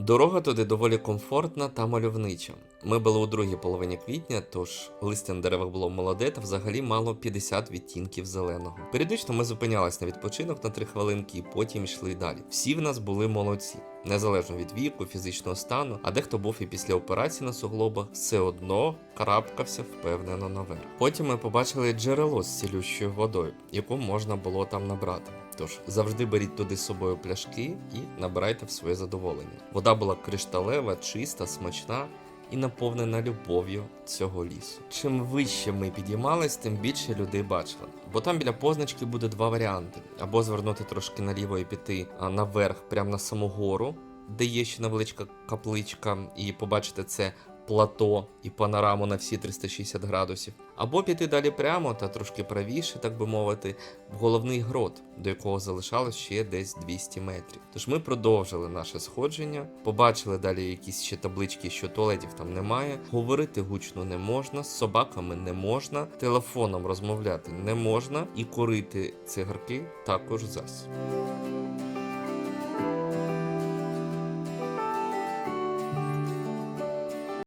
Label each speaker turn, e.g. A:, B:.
A: Дорога туди доволі комфортна та мальовнича. Ми були у другій половині квітня, тож листя на деревах було молоде та взагалі мало 50 відтінків зеленого. Періодично ми зупинялись на відпочинок на 3 хвилинки і потім йшли далі. Всі в нас були молодці. Незалежно від віку, фізичного стану, а дехто був і після операції на суглобах, все одно карабкався впевнено наверх. Потім ми побачили джерело з цілющою водою, яку можна було там набрати. Тож завжди беріть туди з собою пляшки і набирайте в своє задоволення. Вода була кришталева, чиста, смачна і наповнена любов'ю цього лісу. Чим вище ми підіймались, тим більше людей бачили. Бо там біля позначки буде два варіанти: або звернути трошки наліво і піти наверх, прямо на саму гору, де є ще невеличка капличка, і побачити це плато і панораму на всі 360 градусів, або піти далі прямо та трошки правіше, так би мовити, в головний грот, до якого залишалось ще десь 200 метрів. Тож ми продовжили наше сходження, побачили далі якісь ще таблички, що туалетів там немає. Говорити гучно не можна, з собаками не можна, телефоном розмовляти не можна, і курити цигарки також зась.